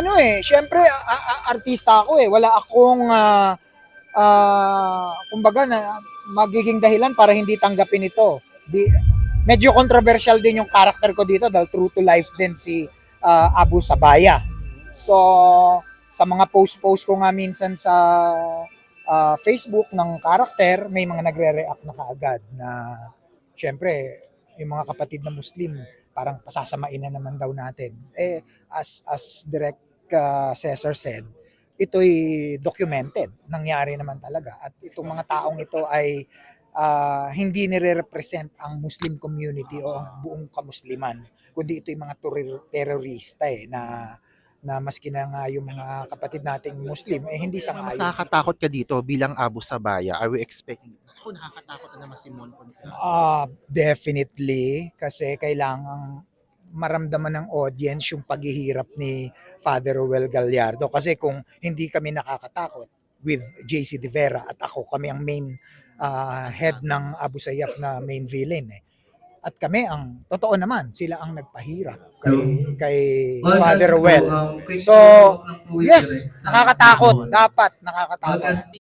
ano eh, syempre artista ako eh. Wala akong ah ah, kumbaga na magiging dahilan para hindi tanggapin ito. Di, medyo controversial din yung character ko dito dahil true to life din si ah, Abu Sabaya. So, sa mga post-post ko nga minsan sa ah, Facebook ng character, may mga nagre-react na kaagad na syempre, yung mga kapatid na Muslim, parang pasasamain na naman daw natin. Eh, as, as Direct ah, Cesar said, ito'y documented. Nangyari naman talaga. At itong mga taong ito ay ah, hindi nire-represent ang Muslim community o ang buong kamusliman, kundi ito'y mga teror- terorista eh, na na maski na nga yung mga kapatid nating Muslim, eh hindi sa Mas nakakatakot ka dito bilang Abu Sabaya. Are we expecting? Ako nakakatakot na naman si Mon. Ah, definitely kasi kailangang maramdaman ng audience yung paghihirap ni Father Roel Gallardo kasi kung hindi kami nakakatakot with JC De Vera at ako kami ang main ah, head ng Abu Sayyaf na main villain eh. At kami ang totoo naman sila ang nagpahirap kay kay Father Roel. So, yes, nakakatakot, dapat nakakatakot.